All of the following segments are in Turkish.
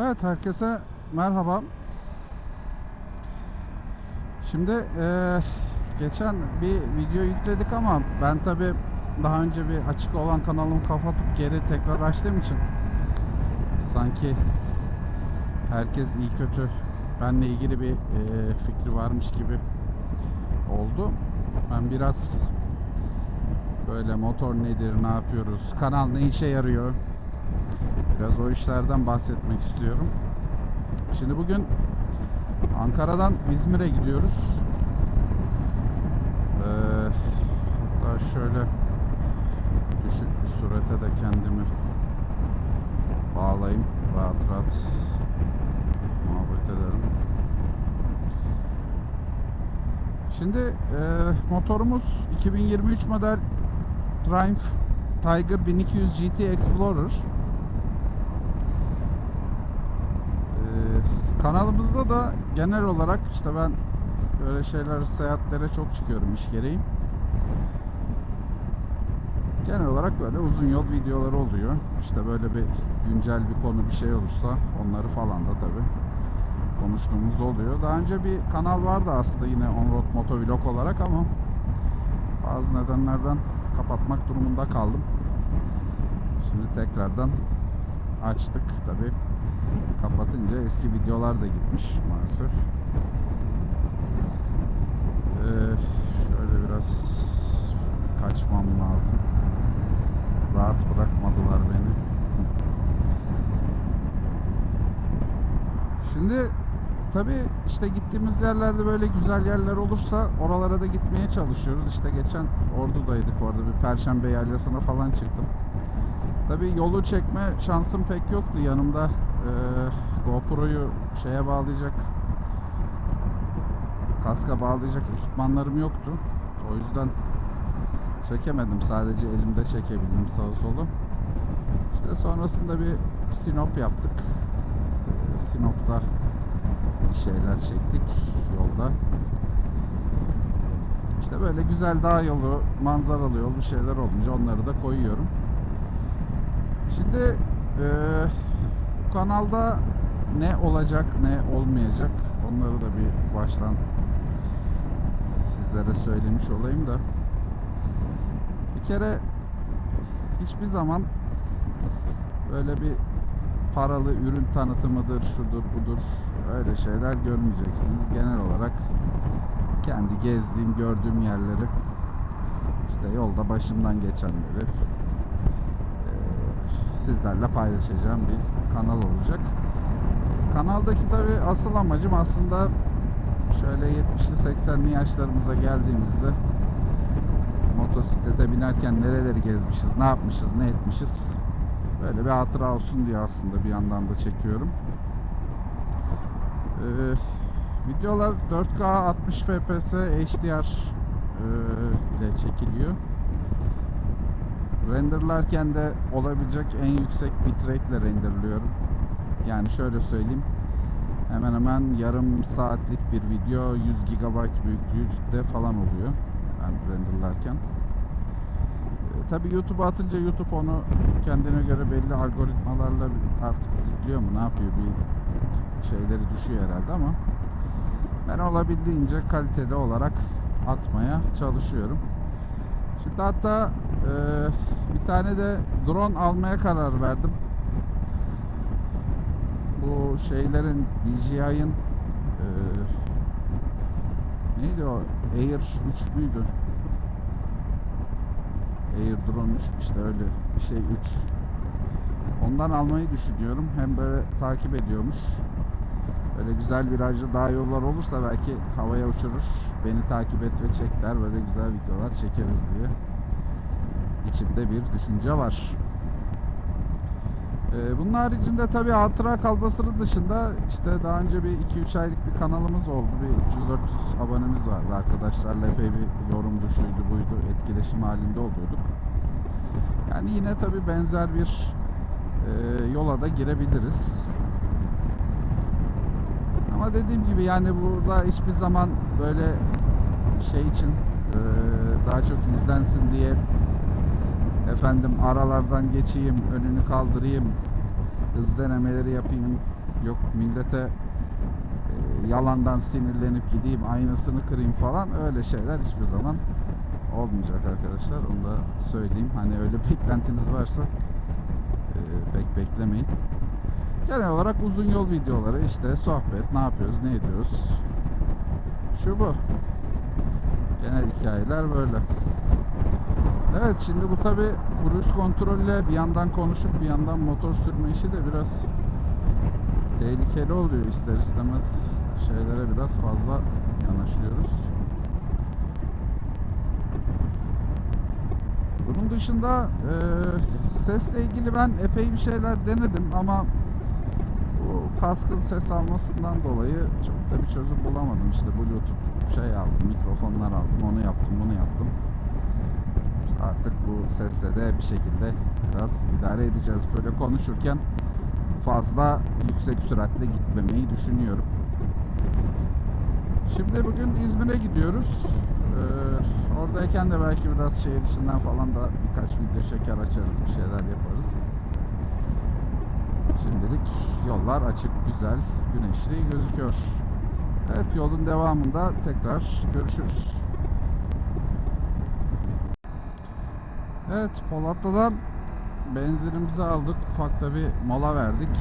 Evet herkese merhaba. Şimdi eee, geçen bir video yükledik ama ben tabi daha önce bir açık olan kanalımı kapatıp geri tekrar açtığım için sanki herkes iyi kötü benle ilgili bir eee, fikri varmış gibi oldu. Ben biraz böyle motor nedir, ne yapıyoruz, kanal ne işe yarıyor, Biraz o işlerden bahsetmek istiyorum. Şimdi bugün Ankara'dan İzmir'e gidiyoruz. Ee, hatta şöyle düşük bir surete de kendimi bağlayayım. Rahat rahat muhabbet ederim. Şimdi e, motorumuz 2023 model Triumph Tiger 1200 GT Explorer. Ee, kanalımızda da genel olarak işte ben böyle şeyler seyahatlere çok çıkıyorum iş gereği. Genel olarak böyle uzun yol videoları oluyor. İşte böyle bir güncel bir konu bir şey olursa onları falan da tabi konuştuğumuz oluyor. Daha önce bir kanal vardı aslında yine Onroad Motovlog olarak ama bazı nedenlerden kapatmak durumunda kaldım. Şimdi tekrardan açtık tabi kapatınca eski videolar da gitmiş maalesef. Ee, şöyle biraz kaçmam lazım. Rahat bırakmadılar beni. Şimdi tabi işte gittiğimiz yerlerde böyle güzel yerler olursa oralara da gitmeye çalışıyoruz. İşte geçen Ordu'daydık orada bir Perşembe yaylasına falan çıktım. Tabi yolu çekme şansım pek yoktu. Yanımda eee, GoPro'yu şeye bağlayacak kaska bağlayacak ekipmanlarım yoktu. O yüzden çekemedim. Sadece elimde çekebildim sağa solu. İşte sonrasında bir Sinop yaptık. Eee, Sinop'ta bir şeyler çektik yolda. İşte böyle güzel dağ yolu, manzaralı yol bir şeyler olunca onları da koyuyorum. Şimdi eee, bu kanalda ne olacak ne olmayacak onları da bir baştan sizlere söylemiş olayım da. Bir kere hiçbir zaman böyle bir paralı ürün tanıtımıdır şudur budur öyle şeyler görmeyeceksiniz. Genel olarak kendi gezdiğim gördüğüm yerleri işte yolda başımdan geçenleri sizlerle paylaşacağım bir kanal olacak. Kanaldaki tabi asıl amacım aslında şöyle 70'li 80'li yaşlarımıza geldiğimizde motosiklete binerken nereleri gezmişiz, ne yapmışız, ne etmişiz böyle bir hatıra olsun diye aslında bir yandan da çekiyorum. Ee, videolar 4K 60 fps HDR e, ile çekiliyor renderlarken de olabilecek en yüksek bitrate ile renderliyorum. Yani şöyle söyleyeyim. Hemen hemen yarım saatlik bir video 100 GB büyüklüğünde falan oluyor. Yani renderlarken. E, Tabi YouTube'a atınca YouTube onu kendine göre belli algoritmalarla artık sikliyor mu ne yapıyor bir şeyleri düşüyor herhalde ama ben olabildiğince kaliteli olarak atmaya çalışıyorum. Şimdi hatta e, bir tane de drone almaya karar verdim. Bu şeylerin DJI'ın e, neydi o? Air 3 müydü? Air Drone 3 işte öyle bir şey 3. Ondan almayı düşünüyorum. Hem böyle takip ediyormuş. Böyle güzel virajlı dağ yollar olursa belki havaya uçurur. Beni takip et ve çek der. Böyle güzel videolar çekeriz diye. İçimde bir düşünce var. Ee, bunun haricinde tabii hatıra kalmasının dışında işte daha önce bir 2-3 aylık bir kanalımız oldu. Bir 300-400 abonemiz vardı. Arkadaşlarla epey bir yorumdu, şuydu buydu, etkileşim halinde oluyorduk. Yani yine tabii benzer bir e, yola da girebiliriz. Ama dediğim gibi yani burada hiçbir zaman böyle şey için e, daha çok izlensin diye efendim aralardan geçeyim, önünü kaldırayım, hız denemeleri yapayım, yok millete e, yalandan sinirlenip gideyim aynasını kırayım falan öyle şeyler hiçbir zaman olmayacak arkadaşlar. Onu da söyleyeyim. Hani öyle beklentiniz varsa e, pek beklemeyin. Genel olarak uzun yol videoları işte sohbet, ne yapıyoruz, ne ediyoruz. Şu bu. Genel hikayeler böyle. Evet şimdi bu tabi cruise kontrolle bir yandan konuşup bir yandan motor sürme işi de biraz tehlikeli oluyor ister istemez şeylere biraz fazla yanaşıyoruz. Bunun dışında e, sesle ilgili ben epey bir şeyler denedim ama bu kaskın ses almasından dolayı çok da bir çözüm bulamadım. İşte Bluetooth şey aldım, mikrofonlar aldım, onu yaptım, bunu yaptım. Artık bu sesle de bir şekilde biraz idare edeceğiz. Böyle konuşurken fazla yüksek süratle gitmemeyi düşünüyorum. Şimdi bugün İzmir'e gidiyoruz. Ee, oradayken de belki biraz şehir içinden falan da birkaç video çeker açarız, bir şeyler yaparız. Şimdilik yollar açık, güzel, güneşli gözüküyor. Evet yolun devamında tekrar görüşürüz. Evet Polatlı'dan benzinimizi aldık. Ufak da bir mola verdik.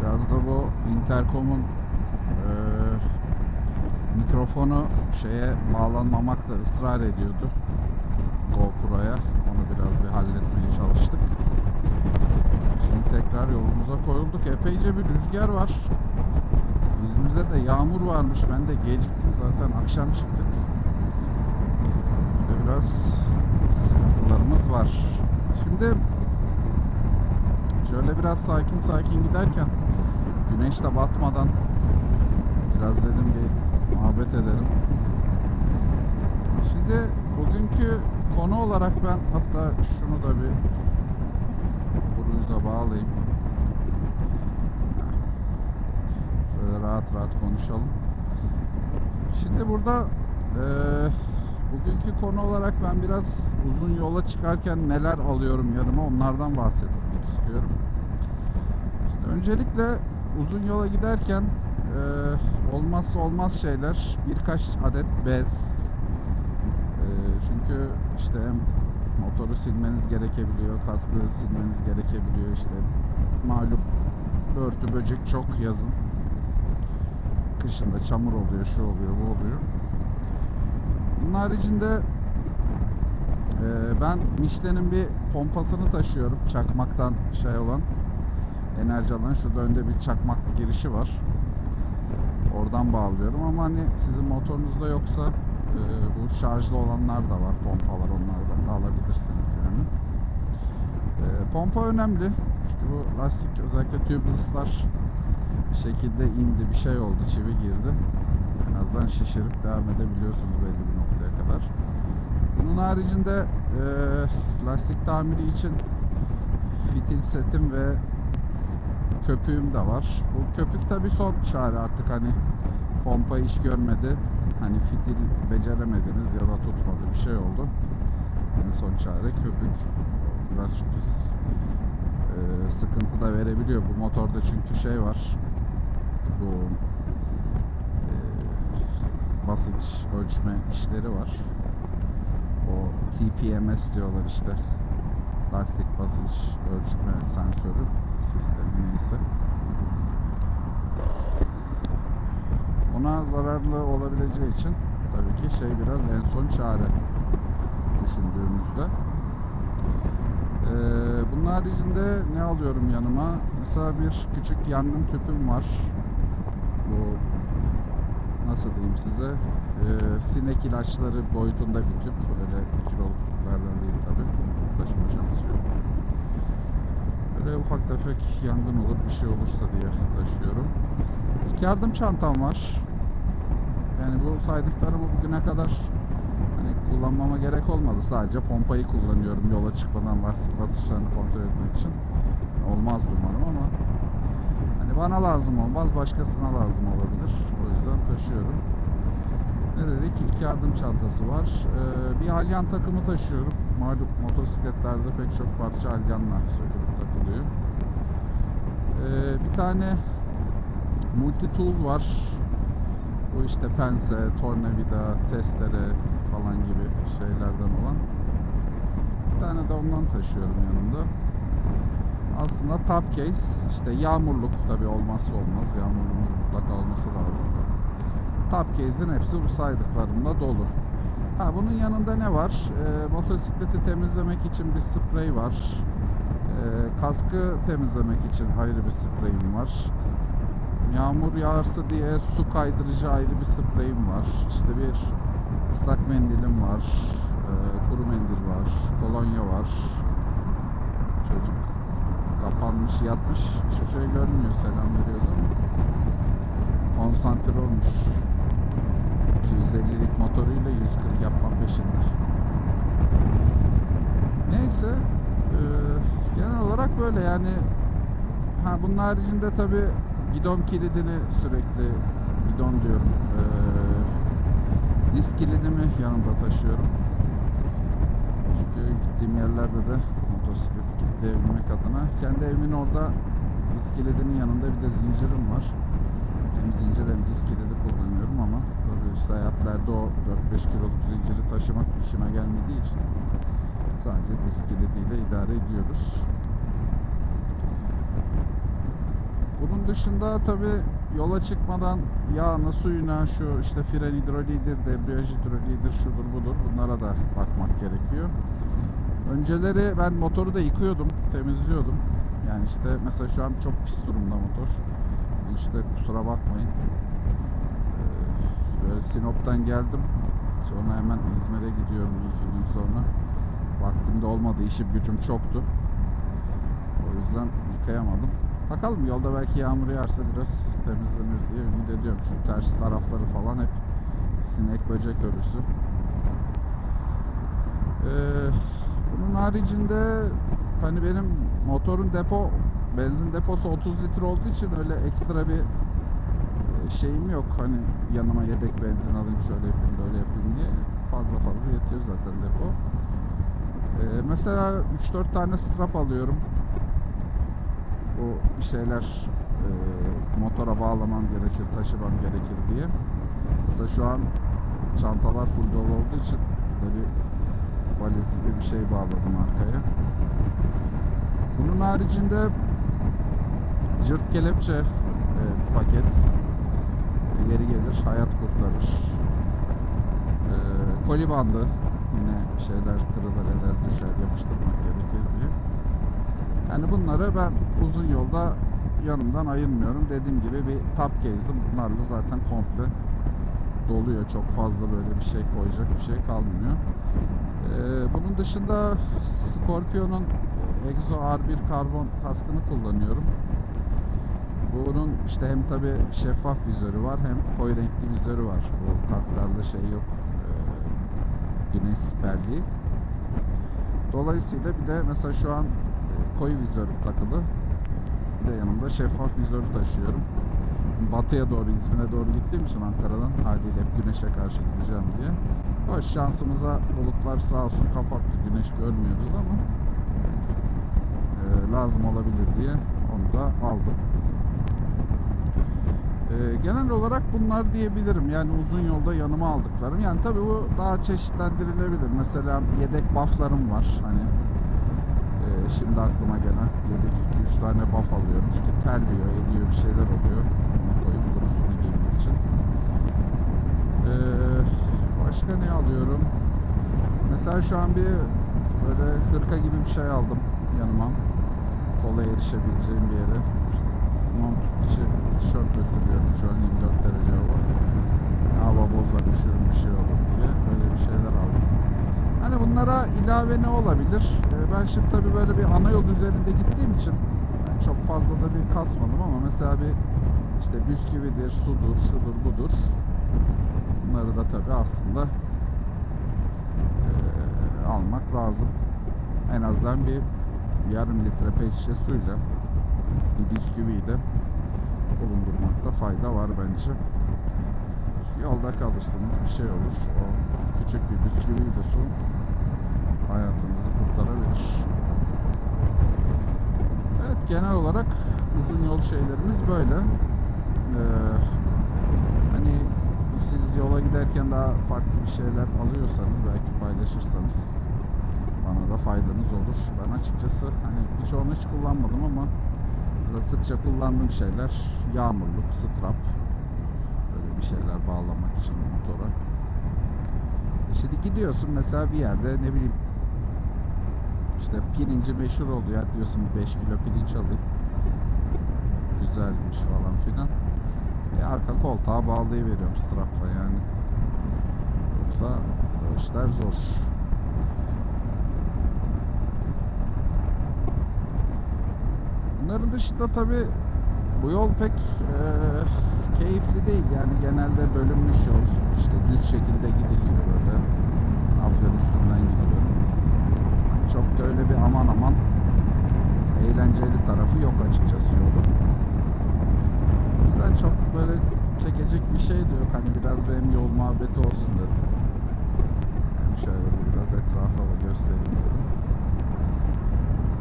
Biraz da bu interkomun eee, mikrofonu şeye bağlanmamakla ısrar ediyordu. GoPro'ya. Onu biraz bir halletmeye çalıştık. Şimdi tekrar yolumuza koyulduk. Epeyce bir rüzgar var. İzmir'de de yağmur varmış. Ben de geciktim zaten akşam çıktık. Böyle biraz sıkıntılarımız var. Şimdi şöyle biraz sakin sakin giderken güneş de batmadan biraz dedim bir muhabbet edelim. Şimdi bugünkü konu olarak ben hatta şunu da bir Cruise'a bağlayayım. Şöyle rahat konuşalım. Şimdi burada eee, bugünkü konu olarak ben biraz uzun yola çıkarken neler alıyorum yanıma onlardan bahsetmek istiyorum. Şimdi öncelikle uzun yola giderken eee, olmazsa olmaz şeyler birkaç adet bez. Eee, çünkü işte hem motoru silmeniz gerekebiliyor, kaskı silmeniz gerekebiliyor işte malum börtü böcek çok yazın. Kışında çamur oluyor, şu oluyor, bu oluyor. Bunun haricinde e, ben Michelin'in bir pompasını taşıyorum. Çakmaktan şey olan enerji alan. Şurada önde bir çakmak girişi var. Oradan bağlıyorum ama hani sizin motorunuzda yoksa e, bu şarjlı olanlar da var. Pompalar onlardan da alabilirsiniz yani. E, pompa önemli. Çünkü bu lastik özellikle tubeless'lar şekilde indi bir şey oldu çivi girdi. En azından şişirip devam edebiliyorsunuz belli bir noktaya kadar. Bunun haricinde e, lastik tamiri için fitil setim ve köpüğüm de var. Bu köpük tabi son çare artık hani pompa iş görmedi hani fitil beceremediniz ya da tutmadı bir şey oldu. En son çare köpük. Biraz çünkü e, sıkıntı da verebiliyor. Bu motorda çünkü şey var bu e, basınç ölçme işleri var. O TPMS diyorlar işte. Lastik basınç ölçme sensörü sistemi neyse. Ona zararlı olabileceği için tabii ki şey biraz en son çare düşündüğümüzde. Ee, bunun haricinde ne alıyorum yanıma? Mesela bir küçük yangın tüpüm var. Bu nasıl diyeyim size? Ee, sinek ilaçları boyutunda bir tüp. Öyle kiloluk tüplerden değil tabi. Taşıma şansı yok. Böyle ufak tefek yangın olur, bir şey olursa diye taşıyorum. İlk yardım çantam var. Yani bu saydıklarımı bugüne kadar Hani kullanmama gerek olmadı. Sadece pompayı kullanıyorum yola çıkmadan lastik basınçlarını kontrol etmek için. Olmaz umarım ama bana lazım olmaz, başkasına lazım olabilir. O yüzden taşıyorum. Ne dedik? İlk yardım çantası var. Ee, bir alyan takımı taşıyorum. Malum motosikletlerde pek çok parça alyanla sökülüp takılıyor. Ee, bir tane multi tool var. Bu işte pense, tornavida, testere falan gibi şeylerden olan. Bir tane de ondan taşıyorum yanımda. Aslında top case işte yağmurluk tabi olmazsa olmaz. Yağmurluğun mutlaka olması lazım. Top case'in hepsi bu saydıklarımla dolu. Ha bunun yanında ne var? Ee, motosikleti temizlemek için bir sprey var. Ee, kaskı temizlemek için ayrı bir spreyim var. Yağmur yağarsa diye su kaydırıcı ayrı bir spreyim var. İşte bir ıslak mendilim var. Ee, kuru mendil var. Kolonya var. Çocuk kapanmış yatmış. Hiçbir şey görmüyor. Selam veriyordu ama. Konsantre olmuş. 250'lik motoruyla 140 yapma peşinde. Neyse. eee, genel olarak böyle yani ha bunun haricinde tabi gidon kilidini sürekli gidon diyorum eee disk kilidimi yanımda taşıyorum. Çünkü gittiğim yerlerde de motosikleti kilitleyebilmek adına kendi evimin orada disk kilidinin yanında bir de zincirim var. Hem zincir hem disk kilidi kullanıyorum ama tabii seyahatlerde o 4-5 kiloluk zinciri taşımak işime gelmediği için sadece disk kilidiyle idare ediyoruz. Bunun dışında tabi yola çıkmadan yağına, suyuna, şu işte fren hidroliğidir, debriyaj hidroliğidir, şudur budur bunlara da bakmak gerekiyor. Önceleri ben motoru da yıkıyordum, temizliyordum. Yani işte mesela şu an çok pis durumda motor. İşte kusura bakmayın. Ee, Böyle Sinop'tan geldim. Sonra hemen İzmir'e gidiyorum iki gün sonra. Vaktim de olmadı, işim gücüm çoktu. O yüzden yıkayamadım. Bakalım yolda belki yağmur yağarsa biraz temizlenir diye ümit ediyorum. Şu ters tarafları falan hep sinek böcek örüsü. Ee, bunun haricinde hani benim motorun depo benzin deposu 30 litre olduğu için öyle ekstra bir e, şeyim yok. Hani yanıma yedek benzin alayım şöyle yapayım böyle yapayım diye fazla fazla yetiyor zaten depo. Ee, mesela 3-4 tane strap alıyorum. Bu şeyler e, motora bağlamam gerekir, taşımam gerekir diye. Mesela şu an çantalar full dolu olduğu için bir valiz gibi bir şey bağladım arkaya. Bunun haricinde cırt kelepçe e, paket e, yeri gelir hayat kurtarır. E, koli bandı yine şeyler kırılır eder düşer yapıştırmak gerekir diye. Yani bunları ben uzun yolda yanımdan ayırmıyorum. Dediğim gibi bir top case'im bunlarla zaten komple doluyor. Çok fazla böyle bir şey koyacak bir şey kalmıyor. Ee, bunun dışında Scorpion'un Exo R1 karbon kaskını kullanıyorum. Bunun işte hem tabi şeffaf vizörü var hem koyu renkli vizörü var. Bu kasklarda şey yok. Ee, güneş siperliği. Dolayısıyla bir de mesela şu an e, koyu vizörü takılı. Bir de yanımda şeffaf vizörü taşıyorum. Batıya doğru, İzmir'e doğru gittiğim için Ankara'dan haliyle hep güneşe karşı gideceğim diye. Hoş şansımıza bulutlar sağ olsun kapattı. Güneş görmüyoruz ama e, lazım olabilir diye onu da aldım. E, genel olarak bunlar diyebilirim. Yani uzun yolda yanıma aldıklarım. Yani tabii bu daha çeşitlendirilebilir. Mesela yedek bufflarım var. Hani şimdi aklıma gelen yedek 2-3 tane buff alıyorum. Çünkü terliyor, ediyor bir şeyler oluyor. Onu koyup durusunu giymek için. E, başka ne alıyorum? Mesela şu an bir böyle hırka gibi bir şey aldım yanıma. Kolay erişebileceğim bir yere. Mont içi tişört götürüyorum şu an 24 derece hava. Hava bozar, üşürüm bir şey olur diye böyle bir aldım. Hani bunlara ilave ne olabilir? Ee, ben şimdi tabii böyle bir ana yol üzerinde gittiğim için çok fazla da bir kasmadım ama mesela bir işte bisküvidir, sudur, şudur budur. Bunları da tabii aslında eee, almak lazım. En azından bir yarım litre pet şişe suyla bir bisküviyi bulundurmakta fayda var bence. Yolda kalırsınız bir şey olur. O küçük bir bisküvi de su hayatınızı kurtarabilir. Evet genel olarak uzun yol şeylerimiz böyle. Ee, hani siz yola giderken daha farklı bir şeyler alıyorsanız belki paylaşırsanız bana da faydanız olur. Ben açıkçası hani birçoğunu hiç kullanmadım ama sıkça kullandığım şeyler yağmurluk, strap böyle bir şeyler bağlamak için motora. Şimdi gidiyorsun mesela bir yerde ne bileyim işte pirinci meşhur oldu ya diyorsun 5 kilo pirinç alayım. Güzelmiş falan filan. E arka koltuğa bağlayıveriyorum strapla yani. Yoksa o işler zor. Bunların dışında tabi bu yol pek e, keyifli değil yani genelde bölünmüş yol işte düz şekilde gidiliyor böyle Afyon gidiyor çok da öyle bir aman aman eğlenceli tarafı yok açıkçası yolun. O yüzden çok böyle çekecek bir şey de yok. Hani biraz benim yol muhabbeti olsun dedim. Şöyle bir biraz etrafa göstereyim dedim.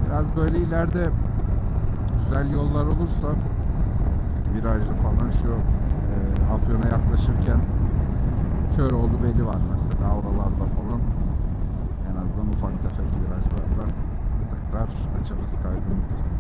Biraz böyle ileride güzel yollar olursa virajlı falan şu e, Afyon'a yaklaşırken Köroğlu Beli var mesela oralarda araç açarız kaydımız.